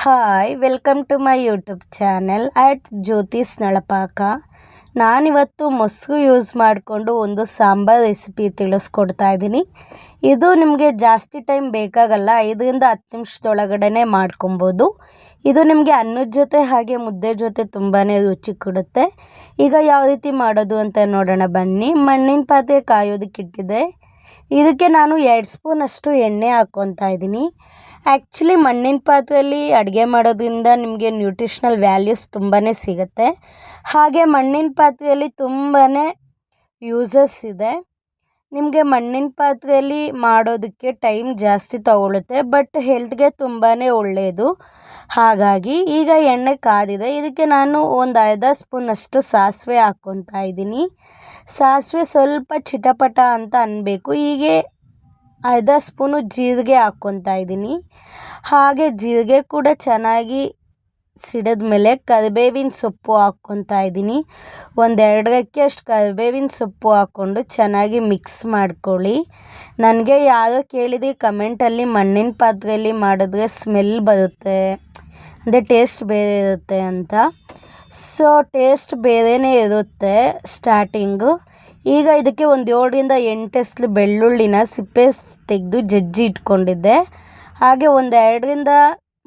Hi, welcome to my YouTube channel at Jyothi's Nalapaka. ನಾನಿವತ್ತು ಮೊಸರು use ಮಾಡಿಕೊಂಡು ಒಂದು ಸಾಂಬಾರ್ ರೆಸಿಪಿ ತಿಳಿಸ್ಕೊಡ್ತಾ ಇದ್ದೀನಿ. ಇದು ನಿಮಗೆ ಜಾಸ್ತಿ ಟೈಮ್ ಬೇಕಾಗಲ್ಲ, ಐದರಿಂದ ಹತ್ತು ನಿಮಿಷದೊಳಗಡೆ ಮಾಡ್ಕೊಬೋದು. ಇದು ನಿಮಗೆ ಅನ್ನದ ಜೊತೆ ಹಾಗೆ ಮುದ್ದೆ ಜೊತೆ ತುಂಬಾ ರುಚಿ ಕೊಡುತ್ತೆ. ಈಗ ಯಾವ ರೀತಿ ಮಾಡೋದು ಅಂತ ನೋಡೋಣ ಬನ್ನಿ. ಮಣ್ಣಿನ ಪಾತ್ರೆ ಕಾಯೋದಕ್ಕಿಟ್ಟಿದೆ ಇದಕ್ಕೆ ನಾನು ಎರಡು ಸ್ಪೂನಷ್ಟು ಎಣ್ಣೆ ಹಾಕ್ಕೊತಾ ಇದ್ದೀನಿ. ಆ್ಯಕ್ಚುಲಿ ಮಣ್ಣಿನ ಪಾತ್ರೆಯಲ್ಲಿ ಅಡುಗೆ ಮಾಡೋದ್ರಿಂದ ನಿಮಗೆ ನ್ಯೂಟ್ರಿಷ್ನಲ್ ವ್ಯಾಲ್ಯೂಸ್ ತುಂಬಾ ಸಿಗುತ್ತೆ. ಹಾಗೆ ಮಣ್ಣಿನ ಪಾತ್ರೆಯಲ್ಲಿ ತುಂಬಾ ಯೂಸಸ್ ಇದೆ. ನಿಮಗೆ ಮಣ್ಣಿನ ಪಾತ್ರೆಯಲ್ಲಿ ಮಾಡೋದಕ್ಕೆ ಟೈಮ್ ಜಾಸ್ತಿ ತಗೊಳುತ್ತೆ ಬಟ್ ಹೆಲ್ತ್ಗೆ ತುಂಬಾ ಒಳ್ಳೆಯದು ಹಾಗಾಗಿ ಈಗ ಎಣ್ಣೆ ಕಾದಿದೆ, ಇದಕ್ಕೆ ನಾನು ಒಂದು ಅರ್ಧ ಸ್ಪೂನಷ್ಟು ಸಾಸಿವೆ ಹಾಕ್ಕೊತಾ ಇದ್ದೀನಿ. ಸಾಸಿವೆ ಸ್ವಲ್ಪ ಚಿಟಪಟ ಅಂತ ಅನ್ನಬೇಕು ಹೀಗೆ ಅರ್ಧ ಸ್ಪೂನು ಜೀರಿಗೆ ಹಾಕ್ಕೊತಾ ಇದ್ದೀನಿ. ಹಾಗೆ ಜೀರಿಗೆ ಕೂಡ ಚೆನ್ನಾಗಿ ಸಿಡಿದ ಮೇಲೆ ಕರಿಬೇವಿನ ಸೊಪ್ಪು ಹಾಕ್ಕೊತಾ ಇದ್ದೀನಿ. ಒಂದೆರಡು ರೆಕ್ಕೆ ಅಷ್ಟು ಕರಿಬೇವಿನ ಸೊಪ್ಪು ಹಾಕ್ಕೊಂಡು ಚೆನ್ನಾಗಿ ಮಿಕ್ಸ್ ಮಾಡ್ಕೊಳ್ಳಿ. ನನಗೆ ಯಾರೋ ಕೇಳಿದೆ ಕಮೆಂಟಲ್ಲಿ ಮಣ್ಣಿನ ಪಾತ್ರೆಯಲ್ಲಿ ಮಾಡಿದ್ರೆ ಸ್ಮೆಲ್ ಬರುತ್ತೆ. ಅಂದರೆ ಟೇಸ್ಟ್ ಬೇರೆ ಇರುತ್ತೆ ಅಂತ. ಸೊ ಟೇಸ್ಟ್ ಬೇರೆಯೇ ಇರುತ್ತೆ ಸ್ಟಾರ್ಟಿಂಗು ಈಗ ಇದಕ್ಕೆ ಒಂದು ಏಳರಿಂದ ಎಂಟು ಎಸ್ಲು ಬೆಳ್ಳುಳ್ಳಿನ ಸಿಪ್ಪೆ ತೆಗೆದು ಜಜ್ಜಿ ಇಟ್ಕೊಂಡಿದ್ದೆ. ಹಾಗೆ ಒಂದು ಎರಡರಿಂದ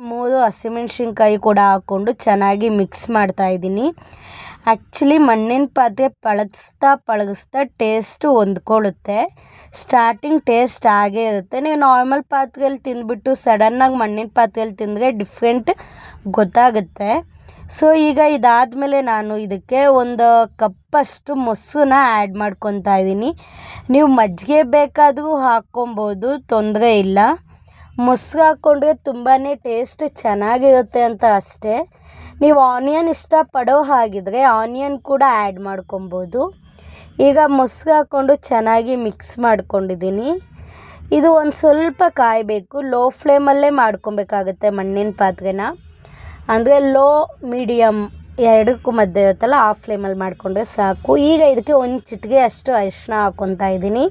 ಮೂರು ಹಸಿಮೆಣ್ಸಿನ್ಕಾಯಿ ಕೂಡ ಹಾಕ್ಕೊಂಡು ಚೆನ್ನಾಗಿ ಮಿಕ್ಸ್ ಮಾಡ್ತಾ ಇದ್ದೀನಿ. ಆ್ಯಕ್ಚುಲಿ ಮಣ್ಣಿನ ಪಾತ್ರೆ ಪಳಗಿಸ್ತಾ ಪಳಗಿಸ್ತಾ ಟೇಸ್ಟು ಹೊಂದ್ಕೊಳ್ಳುತ್ತೆ. ಸ್ಟಾರ್ಟಿಂಗ್ ಟೇಸ್ಟ್ ಆಗೇ ಇರುತ್ತೆ. ನೀವು ನಾರ್ಮಲ್ ಪಾತ್ರೆಯಲ್ಲಿ ತಿಂದುಬಿಟ್ಟು ಸಡನ್ನಾಗಿ ಮಣ್ಣಿನ ಪಾತ್ರೆಯಲ್ಲಿ ತಿಂದರೆ ಡಿಫ್ರೆಂಟ್ ಗೊತ್ತಾಗುತ್ತೆ. ಸೊ ಈಗ ಇದಾದಮೇಲೆ ನಾನು ಇದಕ್ಕೆ ಒಂದು ಕಪ್ಪಷ್ಟು ಮೊಸರನ್ನ ಆ್ಯಡ್ ಮಾಡ್ಕೊತಾ ಇದ್ದೀನಿ. ನೀವು ಮಜ್ಜಿಗೆ ಬೇಕಾದರೂ ಹಾಕ್ಕೊಬೋದು, ತೊಂದರೆ ಇಲ್ಲ. ಮೊಸರು ಹಾಕ್ಕೊಂಡ್ರೆ ತುಂಬಾ ಟೇಸ್ಟ್ ಚೆನ್ನಾಗಿರುತ್ತೆ ಅಂತ ಅಷ್ಟೇ. ನೀವು ಆನಿಯನ್ ಇಷ್ಟಪಡೋ ಹಾಗಿದ್ರೆ ಆನಿಯನ್ ಕೂಡ ಆ್ಯಡ್ ಮಾಡ್ಕೊಬೋದು. ಈಗ ಮೊಸರು ಹಾಕ್ಕೊಂಡು ಚೆನ್ನಾಗಿ ಮಿಕ್ಸ್ ಮಾಡ್ಕೊಂಡಿದ್ದೀನಿ. ಇದು ಒಂದು ಸ್ವಲ್ಪ ಕಾಯಬೇಕು. ಲೋ ಫ್ಲೇಮಲ್ಲೇ ಮಾಡ್ಕೊಬೇಕಾಗುತ್ತೆ ಮಣ್ಣಿನ ಪಾತ್ರೆನ. ಅಂದರೆ ಲೋ ಮೀಡಿಯಮ್ ಎರಡಕ್ಕೂ ಮಧ್ಯೆ ಇರುತ್ತಲ್ಲ, ಆ ಫ್ಲೇಮಲ್ಲಿ ಮಾಡಿಕೊಂಡ್ರೆ ಸಾಕು. ಈಗ ಇದಕ್ಕೆ ಒಂದು ಚಿಟಿಕೆ ಅಷ್ಟು ಅರಿಶಿನ ಹಾಕ್ಕೊತಾ ಇದ್ದೀನಿ.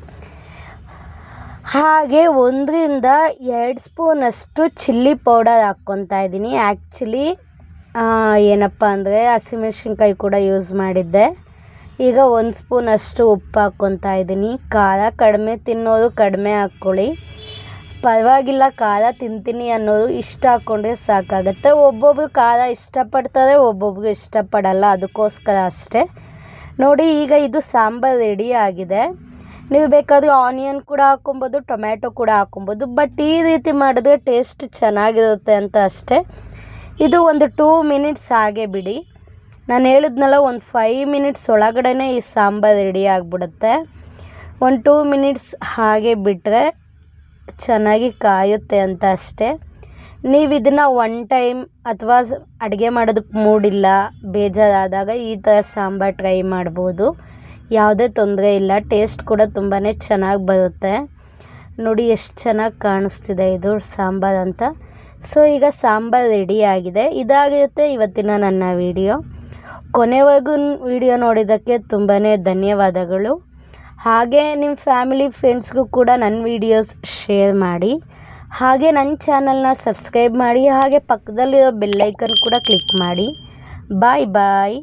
ಹಾಗೆ ಒಂದರಿಂದ ಎರಡು ಸ್ಪೂನಷ್ಟು ಚಿಲ್ಲಿ ಪೌಡರ್ ಹಾಕ್ಕೊತಾ ಇದ್ದೀನಿ. ಆ್ಯಕ್ಚುಲಿ ಏನಪ್ಪ ಅಂದರೆ ಹಸಿಮೆಣ್ಸಿನ್ಕಾಯಿ ಕೂಡ ಯೂಸ್ ಮಾಡಿದ್ದೆ. ಈಗ ಒಂದು ಸ್ಪೂನಷ್ಟು ಉಪ್ಪು ಹಾಕ್ಕೊತಾ ಇದ್ದೀನಿ. ಖಾರ ಕಡಿಮೆ ತಿನ್ನೋದು ಕಡಿಮೆ ಹಾಕ್ಕೊಳ್ಳಿ. ಪರವಾಗಿಲ್ಲ, ಖಾರ ತಿಂತೀನಿ ಅನ್ನೋದು ಇಷ್ಟ ಹಾಕ್ಕೊಂಡ್ರೆ ಸಾಕಾಗುತ್ತೆ. ಒಬ್ಬೊಬ್ರು ಖಾರ ಇಷ್ಟಪಡ್ತಾರೆ, ಒಬ್ಬೊಬ್ರು ಇಷ್ಟಪಡಲ್ಲ. ಅದಕ್ಕೋಸ್ಕರ ಅಷ್ಟೇ. ನೋಡಿ, ಈಗ ಇದು ಸಾಂಬಾರು ರೆಡಿ ಆಗಿದೆ. ನೀವು ಬೇಕಾದರೆ ಆನಿಯನ್ ಕೂಡ ಹಾಕೊಬೋದು ಟೊಮ್ಯಾಟೊ ಕೂಡ ಹಾಕೊಬೋದು ಬಟ್ ಈ ರೀತಿ ಮಾಡಿದ್ರೆ ಟೇಸ್ಟ್ ಚೆನ್ನಾಗಿರುತ್ತೆ ಅಂತ ಅಷ್ಟೇ. ಇದು ಒಂದು ಟೂ ಮಿನಿಟ್ಸ್ ಹಾಗೆ ಬಿಡಿ. ನಾನು ಹೇಳಿದ್ನಲ್ಲ, ಒಂದು ಫೈವ್ ಮಿನಿಟ್ಸ್ ಒಳಗಡೆ ಈ ಸಾಂಬಾರು ರೆಡಿ ಆಗಿಬಿಡುತ್ತೆ. ಒಂದು ಟೂ ಮಿನಿಟ್ಸ್ ಹಾಗೆ ಬಿಟ್ಟರೆ ಚೆನ್ನಾಗಿ ಕಾಯುತ್ತೆ ಅಂತ ಅಷ್ಟೇ. ನೀವು ಇದನ್ನು ಒನ್ ಟೈಮ್ ಅಥವಾ ಅಡುಗೆ ಮಾಡೋದಕ್ಕೆ ಮೂಡಿಲ್ಲ, ಬೇಜಾರಾದಾಗ ಈ ಥರ ಸಾಂಬಾರು ಟ್ರೈ ಮಾಡ್ಬೋದು. ಯಾವುದೇ ತೊಂದರೆ ಇಲ್ಲ. ಟೇಸ್ಟ್ ಕೂಡ ತುಂಬಾ ಚೆನ್ನಾಗಿ ಬರುತ್ತೆ. ನೋಡಿ ಎಷ್ಟು ಚೆನ್ನಾಗಿ ಕಾಣಿಸ್ತಿದೆ ಇದು ಸಾಂಬಾರು ಅಂತ. ಸೊ ಈಗ ಸಾಂಬಾರು ರೆಡಿ ಆಗಿದೆ. ಇದಾಗಿರುತ್ತೆ ಇವತ್ತಿನ ನನ್ನ ವಿಡಿಯೋ ಕೊನೆವರೆಗೂ ವಿಡಿಯೋ ನೋಡಿದ್ದಕ್ಕೆ ತುಂಬಾ ಧನ್ಯವಾದಗಳು. ಹಾಗೆ ನಿಮ್ಮ ಫ್ಯಾಮಿಲಿ ಫ್ರೆಂಡ್ಸ್ಗೂ ಕೂಡ ನನ್ನ ವೀಡಿಯೋಸ್ ಶೇರ್ ಮಾಡಿ. ಹಾಗೆ ನನ್ನ ಚಾನಲ್ನ ಸಬ್ಸ್ಕ್ರೈಬ್ ಮಾಡಿ. ಹಾಗೆ ಪಕ್ಕದಲ್ಲಿರೋ ಬೆಲ್ಲೈಕನ್ ಕೂಡ ಕ್ಲಿಕ್ ಮಾಡಿ. ಬಾಯ್ ಬಾಯ್